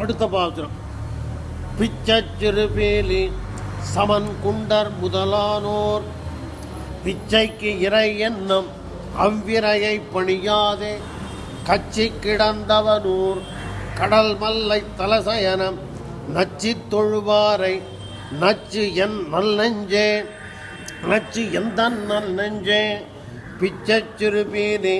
அடுத்த பாத்திரம் பிச்சச்சிறுபேலி சமன் குண்டர் முதலானோர் பிச்சைக்கு இறை என்னும் அவ்விரையை பணியாதே கச்சி கிடந்தவனூர் கடல் மல்லை தலசயனம் நச்சி தொழுவாரை நச்சு என் நல்லெஞ்சே நச்சு எந்த நல்லெஞ்சே பிச்சச்சிறுபீனி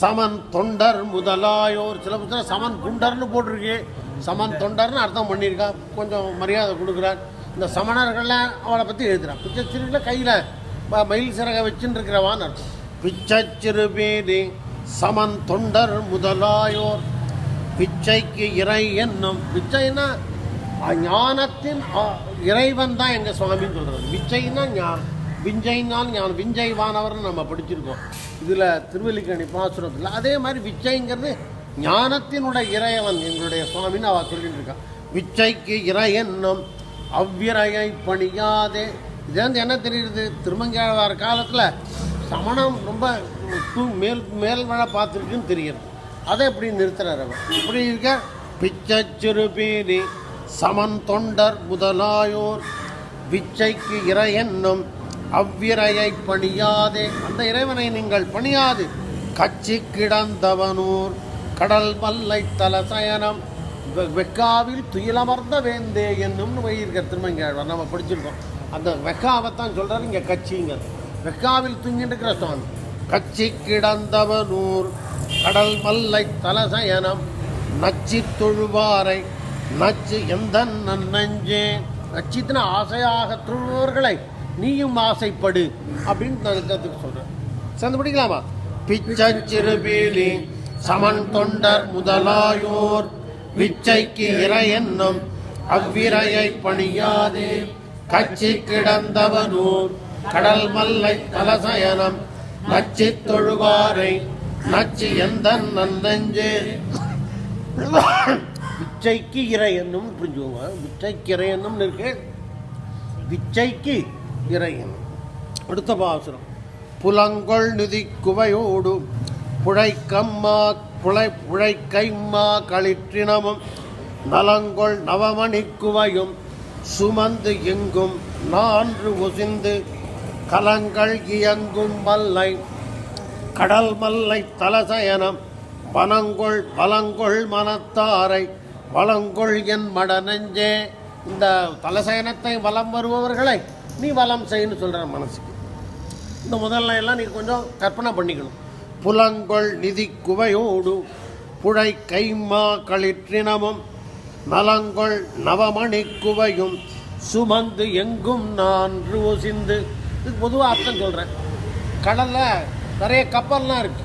சமன் தொண்டர் முதலாயோர் சில புத்தகம் சமன் குண்டர்னு போட்டிருக்கு சமன் தொண்டர்னு அர்த்தம் பண்ணியிருக்கா. கொஞ்சம் மரியாதை கொடுக்குறார். இந்த சமணர்கள்லாம் அவளை பற்றி எழுதுகிறான் பிச்சச்சிறுல கையில் மயில் சிறக வச்சுன்னு இருக்கிறவான்னு அர்த்தம். பிச்சச்சிறுபேதி சமன் தொண்டர் முதலாயோர். பிச்சைக்கு இறை என்னும் பிச்சைன்னா ஞானத்தின் இறைவன் தான் எங்கள் சுவாமின்னு சொல்கிறது பிச்சைன்னா ஞான் விஞ்சைனால் ஞானம் விஞ்சைவானவர்னு நம்ம படிச்சிருக்கோம். இதில் திருவல்லிக்கணி பாசுரத்தில் அதே மாதிரி விச்சைங்கிறது ஞானத்தினுடைய இறைவன் எங்களுடைய சுவாமின்னு அவள் சொல்லிட்டு இருக்கான் விச்சைக்கு இறை என்னும் அவ்விரையை பணியாதே. இது வந்து என்ன தெரியுது? திருமங்கையாழ்வார் காலத்தில் சமணம் ரொம்ப தூ மேல் மேல் மழை பார்த்துருக்குன்னு தெரியுது. அதை எப்படி நிறுத்துறார் அவன் இப்படி இருக்க? பிச்சச்சிறுபேரி சமன் தொண்டர் முதலாயோர். விச்சைக்கு இறை என்னும் அவ்விரையை பணியாதே. அந்த இறைவனை நீங்கள் பணியாது. கச்சி கிடந்தவனூர். கடல் மல்லை தலசயனம் வெ- வெக்காவில் துயிலமர்ந்த வேந்தே என்னும்னு வயிற்க திருமங்கையாழ்வார். நம்ம படிச்சிருக்கோம். அந்த வெக்காவைத்தான் சொல்கிறார் இங்கே கட்சிங்கிறது. வெக்காவில் தூங்கிட்டு இருக்கிற சுவாமி கட்சி கிடந்தவனூர் கடல் மல்லை தலசயனம் நச்சி தொழுவாரை நச்சு எந்த நன்னஞ்சே. நச்சித்தின ஆசையாக தொழுபவர்களை நீயும் ஆசைப்படு அப்படின்னு நான் சொல்கிறேன் சேர்ந்து படிக்கலாமா? பிச்சச்சிறுபீலி சமன் தொண்டர் முதலாயோர் விச்சைக்கு இறை என்னும் அவ்விரையை பணியாதே. கச்சி கிடந்தவனூர் கடல் மல்லை தலசயனம் நச்சி தொழுவாரை நச்சி எந்த நன்னஞ்சே விச்சைக்கு இறை என்னும் புரிஞ்சுக்கோங்க. விச்சைக்கு இறை என்னும் இருக்கு. விச்சைக்கு இறை என்னும் அடுத்த பாசுரம். புலங்கொள் நிதி குவையோடு புழைக்கம்மா புழை புழைக்கைம்மா களிற்றினமும் நலங்கொள் நவமணிக்குவையும் சுமந்து எங்கும் நான்று ஒசிந்து கலங்கள் இயங்கும் மல்லை கடல் மல்லை தலசயனம் வனங்கொள் வலங்கொள் மனத்தாரை வளங்கொள் என் மட நெஞ்சே இந்த தலசயனத்தை வலம் வருபவர்களை நீ வலம் செய்யன்னு சொல்கிற மனசுக்கு. இந்த முதல்ல எல்லாம் நீ கொஞ்சம் கற்பனை பண்ணிக்கணும். புலங்கொள் நிதி குவையோடு புழை கைமா களிற்றினமும் நலங்கொள் நவமணி குவையும் சுமந்து எங்கும் நான் ஒசிந்து. இதுக்கு பொதுவாக அர்த்தம் சொல்கிறேன் கடலில் நிறைய கப்பல்லாம் இருக்கு.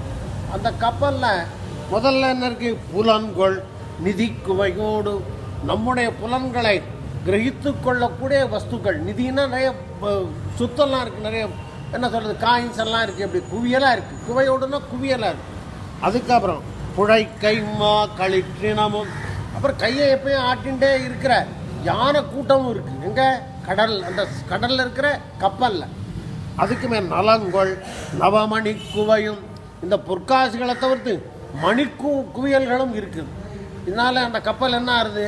அந்த கப்பலில் முதல்ல என்ன இருக்கு? புலன்கொள் நிதி குவையோடு நம்முடைய புலன்களை கிரகித்து கொள்ளக்கூடிய வஸ்துக்கள். நிதினா நிறைய சுத்தம்லாம் இருக்குது நிறைய என்ன சொல்கிறது காயின்ஸ் எல்லாம் இருக்குது அப்படி குவியலாக இருக்குது குவையோடுனா குவியலாக இருக்குது அதுக்கப்புறம் புழை கைமா களிற்றினமும். அப்புறம் கையை எப்பயும் ஆட்டின்ண்டே இருக்கிற யானை கூட்டமும் இருக்குது எங்கே? கடல் அந்த கடலில் இருக்கிற கப்பலில். அதுக்கு மேல் நலங்கொள் நவமணி குவையும். இந்த பொற்காசுகளை தவிர்த்து மணிக்கு குவியல்களும் இருக்குது இதனால் அந்த கப்பல் என்ன ஆறுது?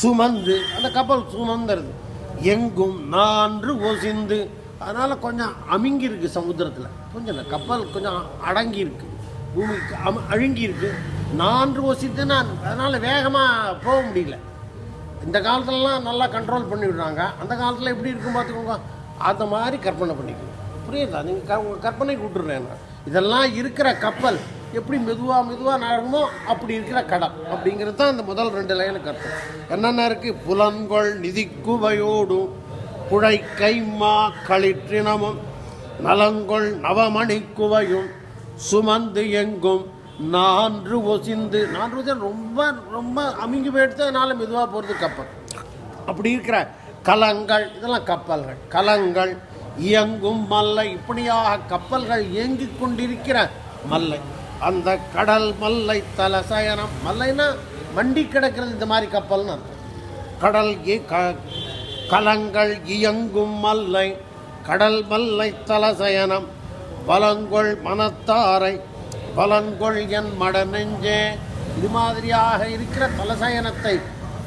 சுமந்து அந்த கப்பல் சுமந்துருது. எங்கும் நான்று ஒசிந்து அதனால் கொஞ்சம் அமுங்கி இருக்குது சமுத்திரத்தில். கொஞ்சம் இல்லை கப்பல் கொஞ்சம் அடங்கி இருக்குது பூமிக்கு அம் அழுங்கி இருக்கு நான்று நான் அதனால் வேகமாக போக முடியல. இந்த காலத்துலலாம் நல்லா கண்ட்ரோல் பண்ணி விடுறாங்க. அந்த காலத்தில் எப்படி இருக்கும் பார்த்துக்கோங்க அந்த மாதிரி கற்பனை பண்ணிக்கணும். புரியுதா? நீங்கள் க கற்பனைக்கு விட்டுறேன் நான். இதெல்லாம் இருக்கிற கப்பல் எப்படி மெதுவாக மெதுவாக நடக்குமோ அப்படி இருக்கிற கடல் அப்படிங்கிறது தான் இந்த முதல் ரெண்டு லைனு கற்பனை என்னென்ன இருக்குது புலன்கொள் நிதிக்குவையோடும் புழை கைமா களிற்றினமும் நலங்கொள் நவமணி குவையும் சுமந்து எங்கும் நான்று ஒசிந்து நான்று ஒசிந்து ரொம்ப ரொம்ப அமுங்கி போயிடுத்து அதனால் மெதுவாக போகிறது கப்பல். அப்படி இருக்கிற கலங்கள் இதெல்லாம் கப்பல்கள். கலங்கள் இயங்கும் மல்லை. இப்படியாக கப்பல்கள் இயங்கிக் கொண்டிருக்கிற மல்லை. அந்த கடல் மல்லை தலசயனம் மல்லைன்னா மண்டி கிடக்கிறது இந்த மாதிரி கப்பல்னு அர்த்தம். கடல் க- கலங்கள் இயங்கும் மல்லை கடல் மல்லை தலசயனம் வலங்கொள் மனத்தாரை பலங்கொள் என் மட நெஞ்சே இது மாதிரியாக இருக்கிற தலசயனத்தை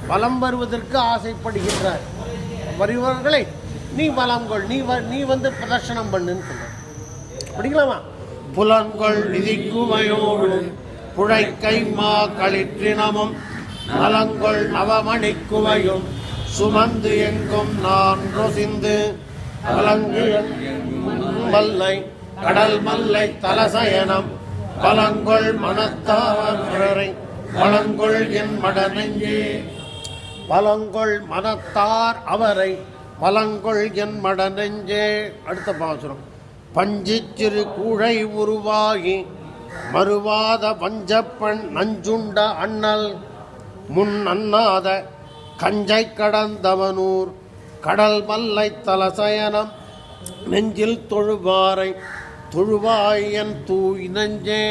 வலம் வருவதற்கு ஆசைப்படுகின்றார். வருபவர்களை நீ வலம் கொள் நீ வ நீ வந்து பிரதர்ஷனம் பண்ணுன்னு சொல்ல அப்படிங்களாமா புலன்கொள் நிதிக்குமையோடு புழைக்கை மா களிற்றினமும் நலங்கொள் நவமணிக்குவையும் சுமந்து எங்கும் நான் ரொசிந்து அலங்கு மல்லை கடல் மல்லை தலசயனம் பலங்கொள் மனத்தாரை பலங்கொள் என் மடநெஞ்சே. பலங்கொள் மனத்தார் அவரை பலங்கொள் என் மடநெஞ்சே. அடுத்த பாசுரம். பஞ்சிச்சிறு கூழை உருவாகி மறுவாத பஞ்சப்பண் நஞ்சுண்ட அண்ணல் முன் அண்ணாத கஞ்சை கடந்தவனூர் கடல் மல்லை தலசயனம் நெஞ்சில் தொழுவாரை தொழுவாயன் தூய் நெஞ்சே.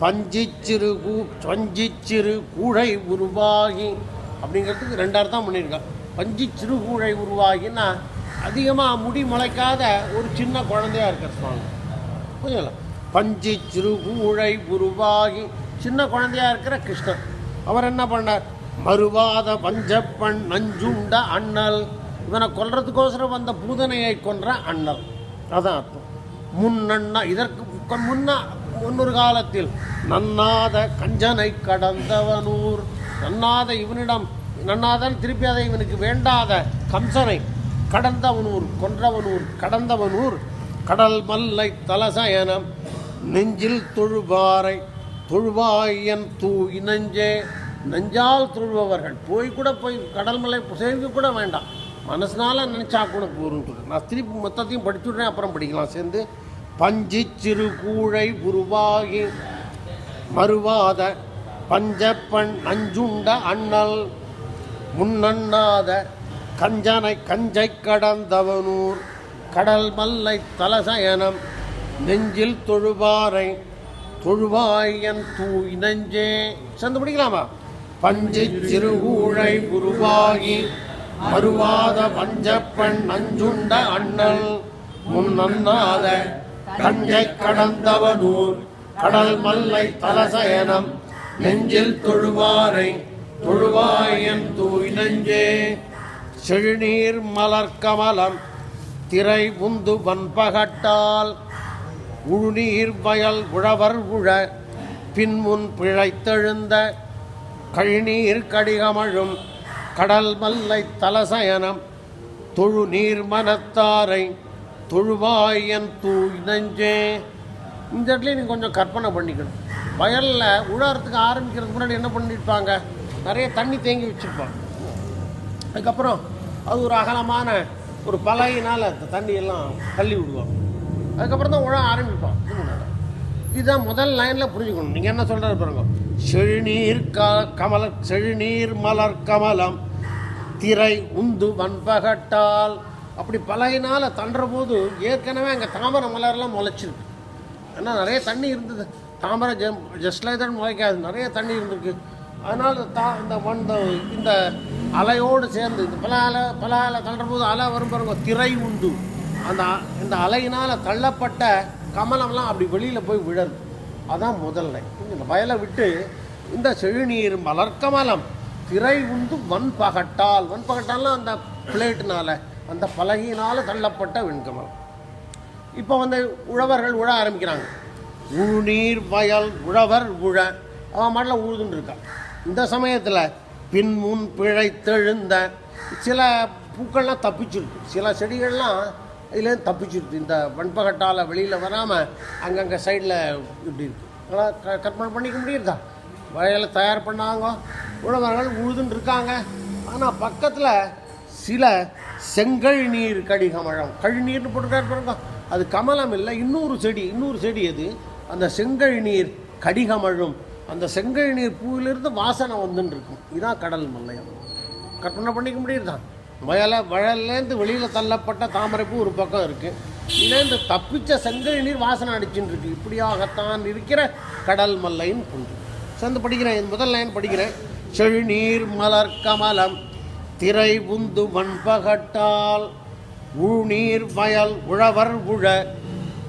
பஞ்சிச்சிறு கூ பஞ்சிச்சிறு கூழை உருவாகி. அப்படிங்கிறதுக்கு ரெண்டாயிரம் தான் பண்ணியிருக்கான். பஞ்சிச்சிறு கூழை உருவாகினா அதிகமாக முடி முளைக்காத ஒரு சின்ன குழந்தையாக இருக்கிற சுவாமி. புரியல பஞ்சு சிறுகூழை உருவாகி சின்ன குழந்தையா இருக்கிற கிருஷ்ணன். அவர் என்ன பண்ணார்? மறுவாத பஞ்சப்பண் நஞ்சுண்ட அண்ணல். இவனை கொல்றதுக்கோசரம் வந்த பூதனையை கொன்ற அண்ணல். அதான் அர்த்தம். முன்னண்ணா இதற்கு கொ- முன்ன முன்னொரு காலத்தில் நன்னாத கஞ்சனை கடந்தவனூர். நன்னாத இவனிடம் நன்னாதன் திருப்பி அதை இவனுக்கு வேண்டாத கம்சனை கடந்தவனூர் கொன்றவனூர் கடந்தவனூர். கடல் மல்லை தலசயனம் நெஞ்சில் தொழுவாரை தொழுவாயன் தூய் இனஞ்சே நெஞ்சால் துழுபவர்கள் போய் கூட போய் கடல் மலை சேர்ந்து கூட வேண்டாம். மனசுனால நினச்சா கூட போரும் நான் திருப்பி மொத்தத்தையும் படிச்சுடுறேன் அப்புறம் படிக்கலாம். சேர்ந்து பஞ்சி சிறு கூழை உருவாகி மறுவாத பஞ்சப்பண் நஞ்சுண்ட அண்ணல் முன்னண்ணாத கஞ்சனை கஞ்சை கடந்தவனூர் கடல் மல்லை தலசயனம் நெஞ்சில் தொழுவாரை தொழுவாயன் தூய் நெஞ்சே. சேர்ந்து படிக்கலாமா? பஞ்சு சிறுகூழை உருவாகி மறுவாத பஞ்சப்பெண் நஞ்சுண்ட அண்ணல் முன்னண்ணாத கஞ்சை கடந்தவனூர் கடல் மல்லை தலசயனம் நெஞ்சில் தொழுவாரை தொழுவாயன் தூய் நெஞ்சே செழுநீர் மலர்கமலம் திரை உந்து வன்பகட்டால் உழுநீர் வயல் உழவர் உழ பின்முன் பிழைத்தெழுந்த கழிநீர் கடிகமழும் கடல் மல்லை தலசயனம் தொழு நீர் மனத்தாரை தொழுவாயன் தூய் நஞ்சே. இந்த இடத்துல நீங்கள் கொஞ்சம் கற்பனை பண்ணிக்கணும். வயலில் உழறதுக்கு ஆரம்பிக்கிறதுக்கு முன்னாடி என்ன பண்ணியிருப்பாங்க நிறைய தண்ணி தேங்கி வச்சுருப்பாங்க. அதுக்கப்புறம் அது ஒரு அகலமான ஒரு பலகையினால் அந்த தண்ணியெல்லாம் தள்ளி விடுவாங்க. அதுக்கப்புறம் தான் உழ ஆரம்பிப்பான் இதுதான் முதல் லைனில் புரிஞ்சுக்கணும். நீங்கள் என்ன சொல்கிறாரு பாருங்க. செழுநீர் க கமல செழுநீர் மலர் கமலம் திரை உந்து வன்பகட்டால். அப்படி பலகையினால் தண்டுறபோது ஏற்கனவே அங்கே தாமரை மலர்லாம் முளைச்சிருக்கு. ஏன்னா நிறைய தண்ணி இருந்தது. தாமரை ஜம் ஜஸ்ட் தான் முளைக்காது. நிறைய தண்ணி இருந்திருக்கு. அதனால் தா இந்த மண் இந்த- அலையோடு சேர்ந்து இந்த பல அலை பல அலை தள்ளுற அலை வரும் பாருங்க திரை உண்டு அந்த இந்த அலையினால் தள்ளப்பட்ட கமலம்லாம் அப்படி வெளியில் போய் விழருது அதான் முதல்ல. இந்த வயலை விட்டு இந்த செழுநீர் மலர்க்கமலம் திரை உண்டு வன்பகட்டால் வன்பகட்டால்னா அந்த பிளேட்டுனால அந்த பலகையினால் தள்ளப்பட்ட வெண்கமலம். இப்போ வந்து உழவர்கள் உழ ஆரம்பிக்கிறாங்க. உழுநீர் வயல் உழவர் உழ. அவன் மாட்டில் உழுதுன்னு இருக்கான் இந்த சமயத்தில் பின் முன் பிழைத்தெழுந்த சில பூக்கள்லாம் தப்பிச்சிருக்கு. சில செடிகள்லாம் இதுலேருந்து தப்பிச்சிருக்கு இந்த வன்பகட்டால் வெளியில் வராமல் அங்கங்கே சைடில் இப்படி இருக்கு. ஆனால் க கற்பனை பண்ணிக்க முடியுதா? வயலில் தயார் பண்ணாங்க. உழவர்கள் உழுதுன்னு இருக்காங்க. ஆனால் பக்கத்தில் சில செங்கல் நீர் கடிகமழம். கழிநீர்னு போட்டுருக்காரு பாருங்க. அது கமலம் இல்லை இன்னொரு செடி இன்னொரு செடி அது அந்த செங்கல் நீர் கடிகமழும். அந்த செங்கல் நீர் பூவிலிருந்து வாசனை வந்துன்னு இருக்கும். இதுதான் கடல் மல்லையம். கற்பனை பண்ணிக்க முடியுதா? வயலை வயல்லேருந்து வெளியில் தள்ளப்பட்ட தாமரைப்பூ ஒரு பக்கம் இருக்குது இதுலேருந்து தப்பிச்ச செங்கல் நீர் வாசனை அடிச்சுன்னு இருக்கு. இப்படியாகத்தான் இருக்கிற கடல் மல்லையின் புரிஞ்சு சேர்ந்து படிக்கிறேன் என் முதல் லைன் படிக்கிறேன். செழுநீர் மலர் கமலம் திரை உந்து மண்பகட்டால் உழுநீர் வயல் உழவர் உழ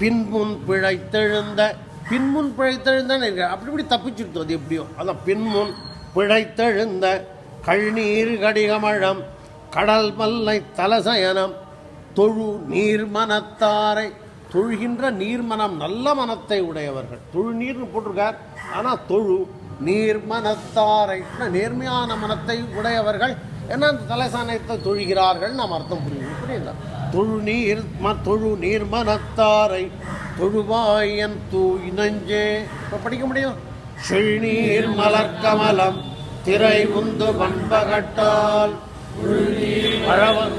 பின்முன் பிழைத்தெழுந்த பின்முன் பிழைத்தெழுந்தான்னு இருக்கு. அப்படி இப்படி தப்பிச்சுடுத்து அது எப்படியோ. அதான் பின்முன் பிழைத்தெழுந்த கழ்நீர் கடிகமழம் கடல் மல்லை தலசயனம் தொழு நீர்மனத்தாரை தொழுகின்ற நீர்மனம் நல்ல மனத்தை உடையவர்கள். தொழு நீர்னு போட்டிருக்கார். ஆனால் தொழு நீர்மனத்தாரை நேர்மையான மனத்தை உடையவர்கள். என்ன அந்த தலைசானத்தை தொழுகிறார்கள் நாம் அர்த்தம் புரியுது. புரியுதா? தொழு நீர் ம தொழு நீர்மனத்தாரை தொழுவாயன் தூய் நெஞ்சே இப்போ படிக்க முடியும்? செழ்நீர் மலர்கமலம் திரை உந்து பண்பகட்டால். பழவன்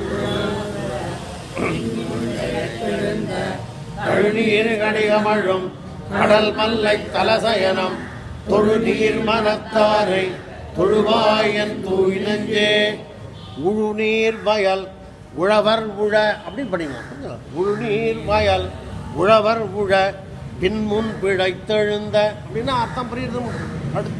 கழுநீர் கடிகமழும் கடல் மல்லை தலசயனம் தொழு நீர் மனத்தாரை தொழுவாயன் தூய் நெஞ்சே உழுநீர் வயல் உழவர் உழ அப்படின்னு பண்ணிங்க உழுநீர் வயல் உழவர் உழ பின்முன் பிழைத்தெழுந்த அப்படின்னா அர்த்தம் புரியுது அடுத்து.